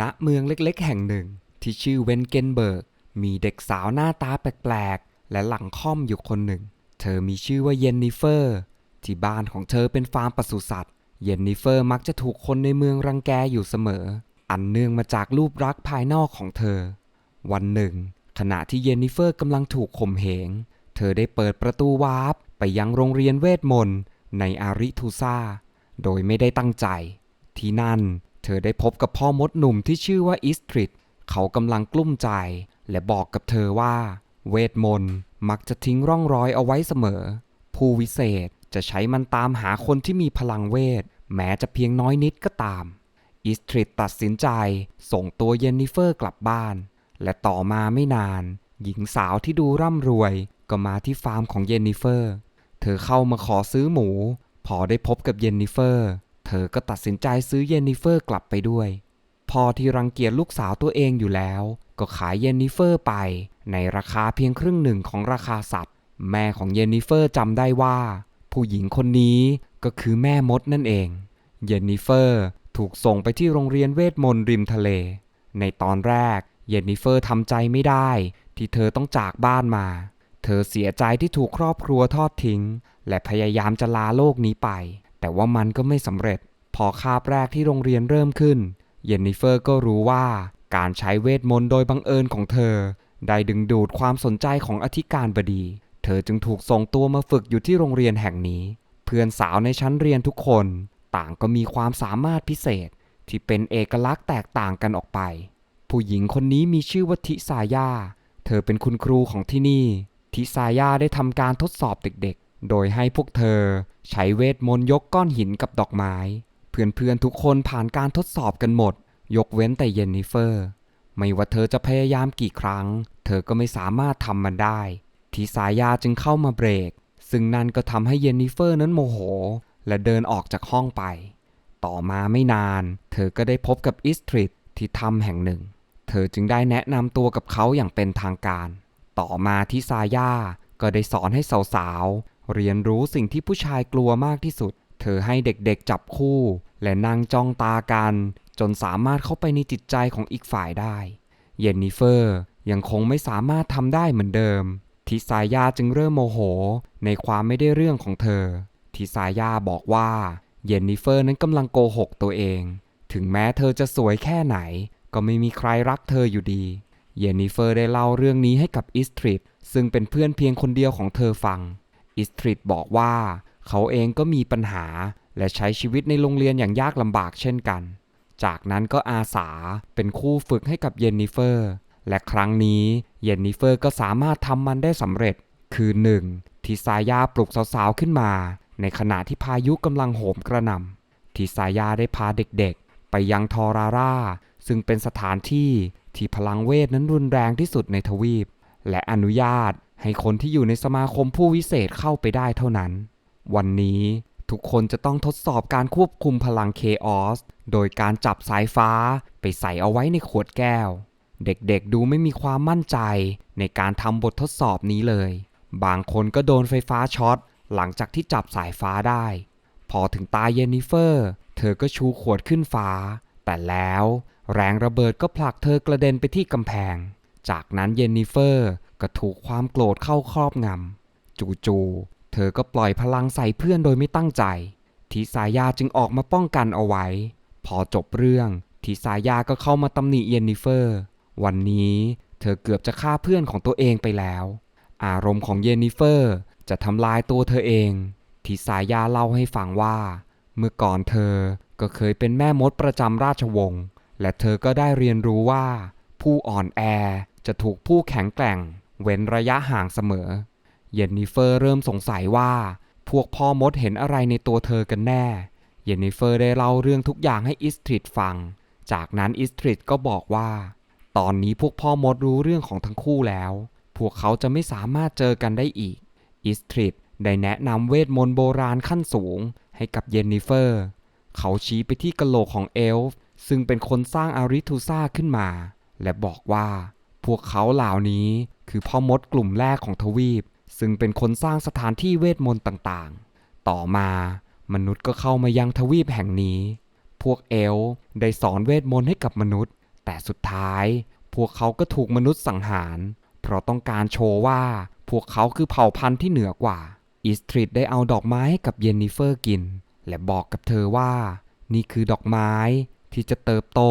ณเมืองเล็กๆ แห่งหนึ่ง ที่ชื่อเวนเกนเบิร์ก มีเด็กสาวหน้าตาแปลกๆ และหลังค่อมอยู่คนหนึ่ง เธอมีชื่อว่าเยนนิเฟอร์ ที่บ้านของเธอเป็นฟาร์มปศุสัตว์ เยนนิเฟอร์มักจะถูกคนในเมืองรังแกอยู่เสมอ อันเนื่องมาจากรูปลักษณ์ภายนอกของเธอ วันหนึ่ง ขณะที่เยนนิเฟอร์กำลังถูกข่มเหง เธอได้เปิดประตูวาร์ปไปยังโรงเรียนเวทมนต์ในอาริทูซาโดยไม่ได้ตั้งใจ ที่นั่น เธอได้พบกับพ่อมดหนุ่มที่ชื่อว่าอิสตริดเขากำลังกลุ้มใจ และบอกกับเธอว่า เวทมนต์มักจะทิ้งร่องรอยเอาไว้เสมอ ผู้วิเศษจะใช้มันตามหาคนที่มีพลังเวท แม้จะเพียงน้อยนิดก็ตาม อิสตริดตัดสินใจส่งตัวเยนนิเฟอร์กลับบ้าน และต่อมาไม่นาน หญิงสาวที่ดูร่ำรวย ก็มาที่ฟาร์มของเยนนิเฟอร์ เธอเข้ามาขอซื้อหมู พอได้พบกับเยนนิเฟอร์ เธอก็ตัดสินใจซื้อเยนนิเฟอร์กลับไปด้วย พอที่รังเกียจลูกสาวตัวเองอยู่แล้ว ก็ขายเยนนิเฟอร์ไป ในราคาเพียงครึ่งหนึ่งของราคาสัตว์ แม่ของเยนนิเฟอร์จำได้ว่า ผู้หญิงคนนี้ก็คือแม่มดนั่นเอง เยนนิเฟอร์ถูกส่งไปที่โรงเรียนเวทมนต์ริมทะเล ในตอนแรกเยนนิเฟอร์ทำใจไม่ได้ ที่เธอต้องจากบ้านมา เธอเสียใจที่ถูกครอบครัวทอดทิ้ง และพยายามจะลาโลกนี้ไป แต่ว่ามันก็ไม่สำเร็จ พอคาบแรกที่โรงเรียนเริ่มขึ้น เยนนิเฟอร์ก็รู้ว่าการใช้เวทมนต์โดยบังเอิญของเธอ ได้ดึงดูดความสนใจของอธิการบดี เธอจึงถูกส่งตัวมาฝึกอยู่ที่โรงเรียนแห่งนี้ เพื่อนสาวในชั้นเรียนทุกคน ต่างก็มีความสามารถพิเศษ ที่เป็นเอกลักษณ์แตกต่างกันออกไป ผู้หญิงคนนี้มีชื่อว่าทิสายา เธอเป็นคุณครูของที่นี่ ทิสายาได้ทำการทดสอบเด็กๆ โดยให้พวกเธอใช้เวทมนต์ยกก้อนหินกับดอกไม้ เพื่อนๆทุกคนผ่านการทดสอบกันหมด ยกเว้นแต่เยนนิเฟอร์ ไม่ว่าเธอจะพยายามกี่ครั้ง เธอก็ไม่สามารถทำมันได้ ทิสายาจึงเข้ามาเบรก ซึ่งนั่นก็ทำให้เยนนิเฟอร์นั้นโมโห และเดินออกจากห้องไป ต่อมาไม่นาน เธอก็ได้พบกับอิสตริดที่ถ้ำแห่งหนึ่ง เธอจึงได้แนะนำตัวกับเขาอย่างเป็นทางการ ต่อมาที่ซาย่าก็ได้สอนให้สาวๆ เรียนรู้สิ่งที่ผู้ชายกลัวมากที่สุด เธอให้เด็กๆจับคู่ และนั่งจ้องตากัน จนสามารถเข้าไปในจิตใจของอีกฝ่ายได้ เยนนิเฟอร์ยังคงไม่สามารถทำได้เหมือนเดิม ทิสายาจึงเริ่มโมโห ในความไม่ได้เรื่องของเธอ ทิสายาบอกว่า เยนนิเฟอร์นั้นกำลังโกหกตัวเอง ถึงแม้เธอจะสวยแค่ไหน ก็ไม่มีใครรักเธออยู่ดี เยนนิเฟอร์ได้เล่าเรื่องนี้ให้กับอิสตริดซึ่งเป็นเพื่อนเพียงคนเดียวของเธอฟัง อิสตริดบอกว่า เขาเองก็มีปัญหา และใช้ชีวิตในโรงเรียนอย่างยากลำบากเช่นกัน จากนั้นก็อาสาเป็นคู่ฝึกให้กับเยนนิเฟอร์ และครั้งนี้เยนนิเฟอร์ก็สามารถทำมันได้สำเร็จ คือหนึ่งที่สายาปลุกสาวๆขึ้นมา ในขณะที่พายุกำลังโหมกระหน่ำที่สายาได้พาเด็กๆ ไปยังทอราร่าซึ่งเป็นสถานที่ที่พลังเวทนั้นรุนแรงที่สุดในทวีป และอนุญาต ให้คนที่อยู่ในสมาคมผู้วิเศษเข้าไปได้เท่านั้น วันนี้ทุกคนจะต้องทดสอบการควบคุมพลังเคออสโดยการจับสายฟ้าไปใส่เอาไว้ในขวดแก้ว เด็กๆดูไม่มีความมั่นใจในการทำบททดสอบนี้เลย บางคนก็โดนไฟฟ้าช็อตหลังจากที่จับสายฟ้าได้ พอถึงตาเยนนิเฟอร์ เธอก็ชูขวดขึ้นฟ้า แต่แล้วแรงระเบิดก็ผลักเธอกระเด็นไปที่กำแพง จากนั้นเยนนิเฟอร์ ก็ถูกความโกรธเข้าครอบงำจู่ๆเธอก็ปล่อยพลังใส่เพื่อนโดยไม่ตั้งใจ ทิสายาจึงออกมาป้องกันเอาไว้ พอจบเรื่อง ทิสายาก็เข้ามาตำหนิเยนนิเฟอร์ วันนี้เธอเกือบจะฆ่าเพื่อนของตัวเองไปแล้ว อารมณ์ของเยนนิเฟอร์จะทำลายตัวเธอเอง ทิสายาเล่าให้ฟังว่า เมื่อก่อนเธอก็เคยเป็นแม่มดประจำราชวงศ์และเธอก็ได้เรียนรู้ว่า ผู้อ่อนแอจะถูกผู้แข็งแกร่ง เว้นระยะห่างเสมอ เยนนิเฟอร์เริ่มสงสัยว่า พวกพ่อมดเห็นอะไรในตัวเธอกันแน่ เยนนิเฟอร์ได้เล่าเรื่องทุกอย่างให้อิสตริดฟัง จากนั้นอิสตริดก็บอกว่า ตอนนี้พวกพ่อมดรู้เรื่องของทั้งคู่แล้ว พวกเขาจะไม่สามารถเจอกันได้อีก อิสตริดได้แนะนำเวทมนต์โบราณขั้นสูงให้กับเยนนิเฟอร์ เขาชี้ไปที่กะโหลกของเอลฟ์ซึ่งเป็นคนสร้างอาริทูซ่าขึ้นมา และบอกว่า พวกเขาเหล่านี้ คือพ่อมดกลุ่มแรกของทวีป ซึ่งเป็นคนสร้างสถานที่เวทมนต์ต่างๆ ต่อมามนุษย์ก็เข้ามายังทวีปแห่งนี้ พวกเอลได้สอนเวทมนต์ให้กับมนุษย์ แต่สุดท้ายพวกเขาก็ถูกมนุษย์สังหาร เพราะต้องการโชว์ว่าพวกเขาคือเผ่าพันธุ์ที่เหนือกว่าอีสตริดได้เอาดอกไม้ให้กับเยนนิเฟอร์กิน และบอกกับเธอว่า นี่คือดอกไม้ที่จะเติบโต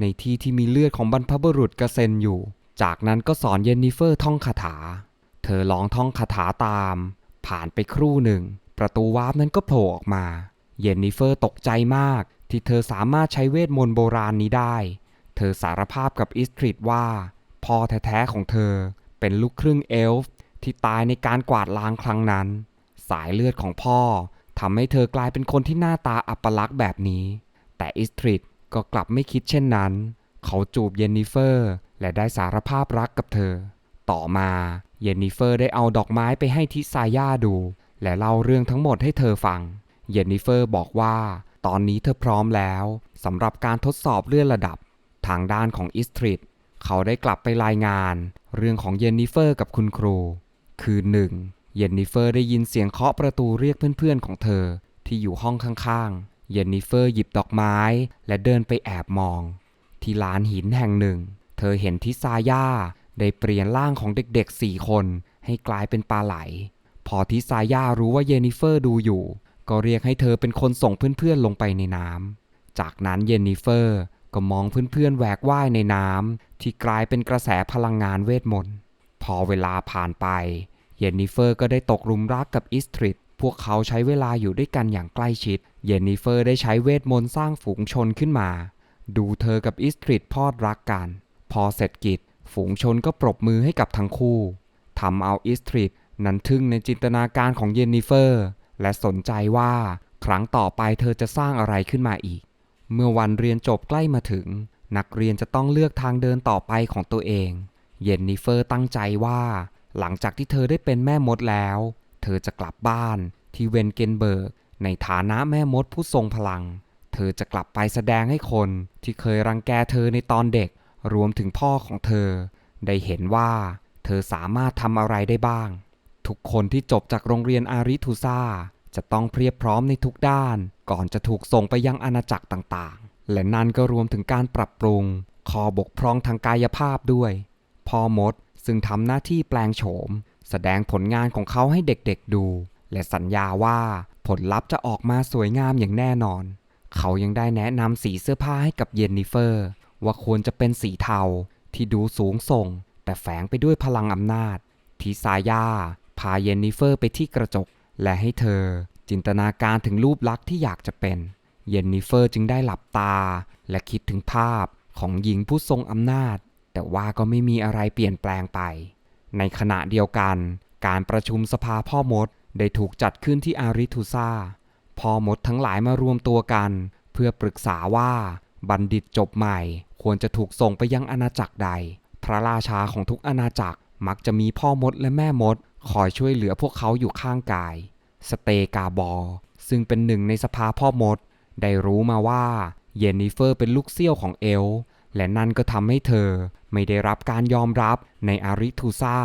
ในที่ที่มีเลือดของบรรพบุรุษกระเซ็นอยู่ จากนั้นก็สอนเยนนิเฟอร์ท่องคาถา เธอลองท่องคาถาตาม ผ่านไปครู่หนึ่ง ประตูวาร์ปนั้นก็โผล่ออกมา เยนนิเฟอร์ตกใจมาก ที่เธอสามารถใช้เวทมนต์โบราณนี้ได้ เธอสารภาพกับอิสตริดว่าพ่อแท้ๆของเธอเป็นลูกครึ่งเอลฟ์ที่ตายในการกวาดล้างครั้งนั้น สายเลือดของพ่อทำให้เธอกลายเป็นคนที่หน้าตาอัปลักษณ์แบบนี้ แต่อิสตริดก็กลับไม่คิดเช่นนั้น เขาจูบเยนนิเฟอร์ และได้สารภาพรักกับเธอ ต่อมาเยนนิเฟอร์ได้เอาดอกไม้ไปให้ทิซาย่าดู และเล่าเรื่องทั้งหมดให้เธอฟัง เยนนิเฟอร์บอกว่า ตอนนี้เธอพร้อมแล้วสำหรับการทดสอบเลื่อนระดับ ทางด้านของอิสตริดเขาได้กลับไปรายงาน เรื่องของเยนนิเฟอร์กับคุณครู คือหนึ่งเยนนิเฟอร์ได้ยินเสียงเคาะประตูเรียกเพื่อนๆของเธอ ที่อยู่ห้องข้างๆ เยนนิเฟอร์หยิบดอกไม้ และเดินไปแอบมอง ที่ลานหินแห่งหนึ่ง เธอเห็นทิซาย่าได้เปลี่ยนร่างของเด็กๆสี่คนให้กลายเป็นปลาไหล พอทิซาย่ารู้ว่าเยนนิเฟอร์ดูอยู่ ก็เรียกให้เธอเป็นคนส่งเพื่อนๆลงไปในน้ำ จากนั้นเยนนิเฟอร์ก็มองเพื่อนๆแหวกว่ายในน้ำที่กลายเป็นกระแสพลังงานเวทมนต์ พอเวลาผ่านไปเยนนิเฟอร์ก็ได้ตกลุมรักกับอิสตริดพวกเขาใช้เวลาอยู่ด้วยกันอย่างใกล้ชิด เยนนิเฟอร์ได้ใช้เวทมนต์สร้างฝูงชนขึ้นมา ดูเธอกับอิสตริดพอดรักกัน อเสร็จกิจ ฝูงชนก็ปรบมือให้กับทั้งคู่ทำเอาอิสตริดนั้นทึ่งในจินตนาการของเยนนิเฟอร์ และสนใจว่าครั้งต่อไปเธอจะสร้างอะไรขึ้นมาอีก เมื่อวันเรียนจบใกล้มาถึง นักเรียนจะต้องเลือกทางเดินต่อไปของตัวเอง เยนนิเฟอร์ตั้งใจว่า หลังจากที่เธอได้เป็นแม่มดแล้ว เธอจะกลับบ้านที่เวนเกนเบิร์ก ในฐานะแม่มดผู้ทรงพลัง เธอจะกลับไปแสดงให้คนที่เคยรังแกเธอในตอนเด็ก รวมถึงพ่อของเธอ ได้เห็นว่าเธอสามารถทำอะไรได้บ้าง ทุกคนที่จบจากโรงเรียนอาริทูซาจะต้องเพียบพร้อมในทุกด้าน ก่อนจะถูกส่งไปยังอาณาจักรต่างๆ และนั่นก็รวมถึงการปรับปรุงคอบกพร่องทางกายภาพด้วย พ่อมดซึ่งทำหน้าที่แปลงโฉม แสดงผลงานของเขาให้เด็กๆดู และสัญญาว่าผลลัพธ์จะออกมาสวยงามอย่างแน่นอน เขายังได้แนะนำสีเสื้อผ้าให้กับเยนนิเฟอร์ ว่าควรจะเป็นสีเทาที่ดูสูงส่ง แต่แฝงไปด้วยพลังอำนาจทีซาย่าพาเยนนิเฟอร์ไปที่กระจก และให้เธอ จินตนาการถึงรูปลักษณ์ที่อยากจะเป็น เยนนิเฟอร์จึงได้หลับตา และคิดถึงภาพของหญิงผู้ทรงอำนาจ แต่ว่าก็ไม่มีอะไรเปลี่ยนแปลงไป ในขณะเดียวกัน การประชุมสภาพ่อมดได้ถูกจัดขึ้นที่อาริทูซาพ่อมดทั้งหลายมารวมตัวกัน เพื่อปรึกษาว่า บัณฑิตจบใหม่ ควรจะถูกส่งไปยังอาณาจักรใด พระราชาของทุกอาณาจักรมักจะมีพ่อมดและแม่มด คอยช่วยเหลือพวกเขาอยู่ข้างกาย สเตกาบอร์ซึ่งเป็นหนึ่งในสภาพ่อมด ได้รู้มาว่าเยนนิเฟอร์เป็นลูกเสี้ยวของเอล และนั่นก็ทำให้เธอไม่ได้รับการยอมรับในอาริทูซา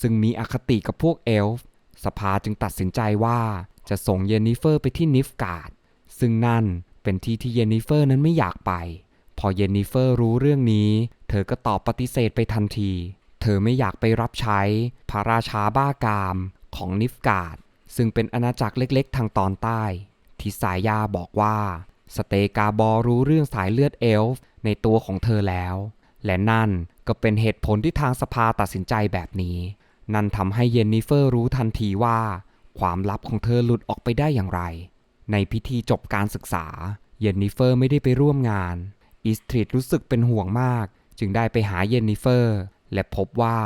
ซึ่งมีอคติกับพวกเอลฟ์สภาจึงตัดสินใจว่าจะส่งเยนนิเฟอร์ไปที่นิฟการ์ดซึ่งนั่น เป็นที่ที่เยนนิเฟอร์นั้นไม่อยากไป พอเยนนิเฟอร์รู้เรื่องนี้ เธอก็ตอบปฏิเสธไปทันที เธอไม่อยากไปรับใช้ พระราชาบ้ากามของนิฟกาดซึ่งเป็นอาณาจักรเล็กๆ ทางตอนใต้ที่สายยาบอกว่า สเตกาบอรู้เรื่องสายเลือดเอลฟ์ในตัวของเธอแล้ว และนั่นก็เป็นเหตุผลที่ทางสภาตัดสินใจแบบนี้ นั่นทำให้เยนนิเฟอร์รู้ทันทีว่า ความลับของเธอหลุดออกไปได้อย่างไร ในพิธีจบการศึกษา เยนนิเฟอร์ไม่ได้ไปร่วมงานอีสตรีดรู้สึกเป็นห่วงมาก จึงได้ไปหาเยนนิเฟอร์ และพบว่า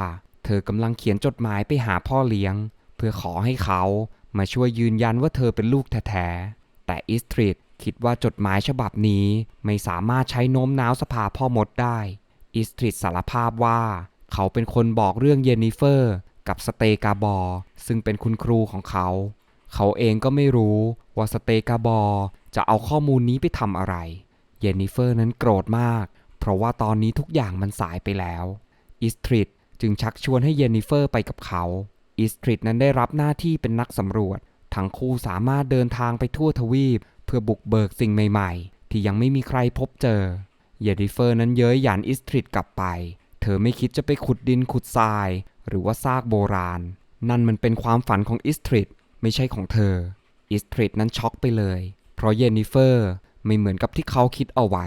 เธอกำลังเขียนจดหมายไปหาพ่อเลี้ยง เพื่อขอให้เขามาช่วยยืนยันว่าเธอเป็นลูกแท้ๆ แต่อีสตรีดคิดว่าจดหมายฉบับนี้ไม่สามารถใช้โน้มน้าวสภาพ่อมดได้อีสตรีดสารภาพว่า เขาเป็นคนบอกเรื่องเยนนิเฟอร์ กับสเตกาบอร์ซึ่งเป็นคุณครูของเขา เขาเองก็ไม่รู้ว่าสเตกาบอจะเอาข้อมูลนี้ไปทำอะไร เยนนิเฟอร์นั้นโกรธมาก เพราะว่าตอนนี้ทุกอย่างมันสายไปแล้วอีสตรีดจึงชักชวนให้เยนนิเฟอร์ไปกับเขาอีสตรีดนั้นได้รับหน้าที่เป็นนักสำรวจ ทั้งคู่สามารถเดินทางไปทั่วทวีป เพื่อบุกเบิกสิ่งใหม่ๆ ที่ยังไม่มีใครพบเจอ เยนนิเฟอร์นั้นเย้ยหยันอิสทริดกลับไป เธอไม่คิดจะไปขุดดินขุดทราย หรือว่าซากโบราณ นั่นมันเป็นความฝันของอิสทริด ไม่ใช่ของเธอ อิสทริดนั้นช็อกไปเลย เพราะเยนนิเฟอร์ไม่เหมือนกับที่เขาคิดเอาไว้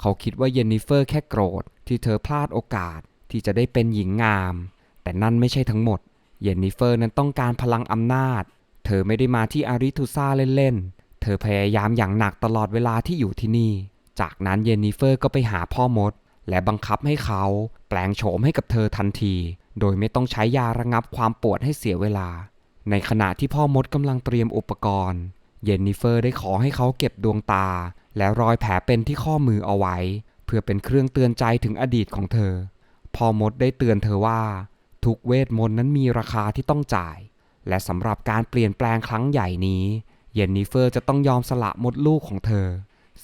เขาคิดว่าเยนนิเฟอร์แค่โกรธที่เธอพลาดโอกาสที่จะได้เป็นหญิงงาม แต่นั่นไม่ใช่ทั้งหมด เยนนิเฟอร์นั้นต้องการพลังอำนาจ เธอไม่ได้มาที่อาริทูซาเล่นๆ เธอพยายามอย่างหนักตลอดเวลาที่อยู่ที่นี่ จากนั้นเยนนิเฟอร์ก็ไปหาพ่อมด และบังคับให้เขาแปลงโฉมให้กับเธอทันที โดยไม่ต้องใช้ยาระงับความปวดให้เสียเวลา ในขณะที่พ่อมดกำลังเตรียมอุปกรณ์ เยนนิเฟอร์ได้ขอให้เขาเก็บดวงตา และรอยแผลเป็นที่ข้อมือเอาไว้ เพื่อเป็นเครื่องเตือนใจถึงอดีตของเธอ พ่อมดได้เตือนเธอว่า ทุกเวทมนต์นั้นมีราคาที่ต้องจ่าย และสำหรับการเปลี่ยนแปลงครั้งใหญ่นี้ เยนนิเฟอร์จะต้องยอมสละมดลูกของเธอ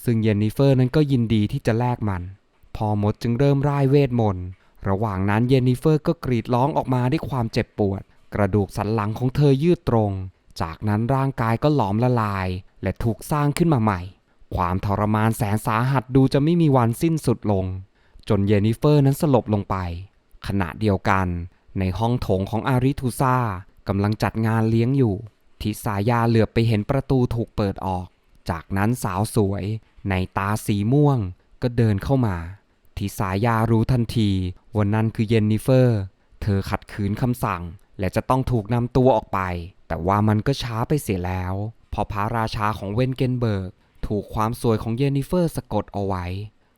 ซึ่งเยนนิเฟอร์นั้นก็ยินดีที่จะแลกมัน พ่อมดจึงเริ่มร่ายเวทมนต์ ระหว่างนั้นเยนนิเฟอร์ก็กรีดร้องออกมาด้วยความเจ็บปวด กระดูกสันหลังของเธอยืดตรง จากนั้นร่างกายก็หลอมละลาย และถูกสร้างขึ้นมาใหม่ ความทรมานแสนสาหัสดูจะไม่มีวันสิ้นสุดลง จนเยนนิเฟอร์นั้นสลบลงไป ขณะเดียวกัน ในห้องโถงของอาริทูซากำลังจัดงานเลี้ยงอยู่ทิสายาเหลือบไปเห็นประตูถูกเปิดออก จากนั้นสาวสวย ในตาสีม่วง ก็เดินเข้ามาทิสายารู้ทันทีว่านั่นคือเยนนิเฟอร์ เธอขัดขืนคำสั่ง และจะต้องถูกนำตัวออกไป แต่ว่ามันก็ช้าไปเสียแล้ว พอพระราชาของเวนเกนเบิร์ก ถูกความสวยของเยนนิเฟอร์สะกดเอาไว้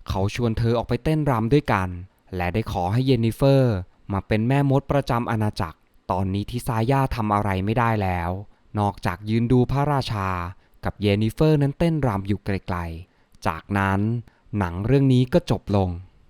เขาชวนเธอออกไปเต้นรำด้วยกัน และได้ขอให้เยนนิเฟอร์ มาเป็นแม่มดประจำอาณาจักร ตอนนี้ทิซาย่าทำอะไรไม่ได้แล้ว นอกจากยืนดูพระราชา กับเยนนิเฟอร์นั้นเต้นรำอยู่ไกลๆ จากนั้นหนังเรื่องนี้ก็จบลง